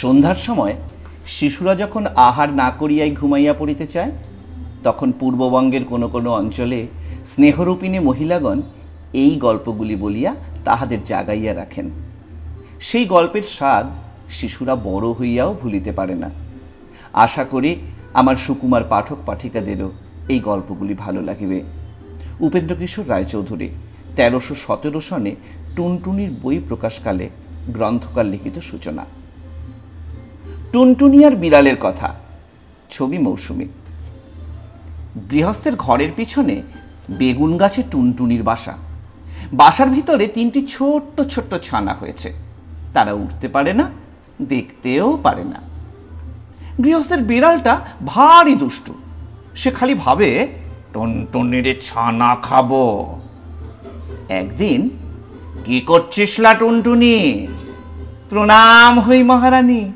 সন্ধ্যার সময় শিশুরা যখন আহার না করিয়াই ঘুমাইয়া পড়িতে চায়, তখন পূর্ববঙ্গের কোনো কোনো অঞ্চলে স্নেহরূপিণী মহিলাগণ এই গল্পগুলি বলিয়া তাহাদের জাগাইয়া রাখেন। সেই গল্পের স্বাদ শিশুরা বড় হইয়াও ভুলিতে পারে না। আশা করি আমার সুকুমার পাঠক পাঠিকাদেরও এই গল্পগুলি ভালো লাগিবে। উপেন্দ্র কিশোর রায়চৌধুরী তেরোশো সতেরো সনে টুনটুনির বই প্রকাশকালে গ্রন্থকার লিখিত সূচনা। টুনটুনিয়ার বিড়ালের কথা। ছবি মৌসুমী। গৃহস্থের ঘরের পিছনে বেগুন গাছে টুনটুনির বাসা। বাসার ভিতরে তিনটি ছোট্ট ছোট্ট ছানা হয়েছে। তারা উঠতে পারে না, দেখতেও পারে না। গৃহস্থের বিড়ালটা ভারী দুষ্টু। সে খালি ভাবে, টুনটুনির ছানা খাব। একদিন, কি করছিস লা টুনটুনি? প্রণাম হই মহারানী।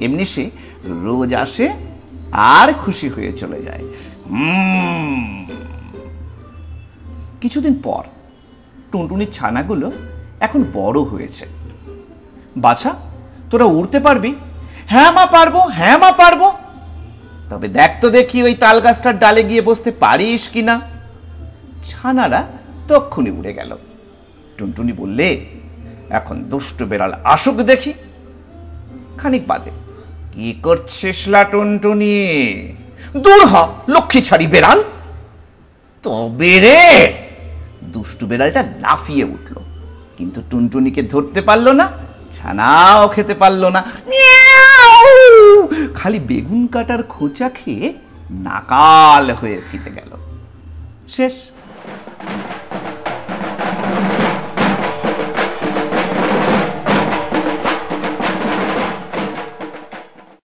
এমনি সে রোজ আসে আর খুশি হয়ে চলে যায়। কিছুদিন পর টুনটুনির ছানাগুলো এখন বড় হয়েছে। বাছা, তোরা উড়তে পারবি? হ্যাঁ মা, পারব হ্যাঁ মা, পারব। তবে দেখ তো দেখি ওই তাল গাছটার ডালে গিয়ে বসতে পারিস কি না। ছানারা তক্ষুনি উড়ে গেল। টুনটুনি বললে, এখন দুষ্ট বেড়াল আসুক দেখি। খানিক বাদে কি করছিস লা টুনটুনি দূর হ লক্ষ্মী ছাড়ি বেড়াল। তবে রে দুষ্টু বেড়ালটা লাফিয়ে উঠল। কিন্তু টুনটুনিকে ধরতে পারল না ছানাও খেতে পারল না। খালি বেগুন কাটার খোঁচা খেয়ে নাকাল হয়ে ফিরে গেল। শেষ।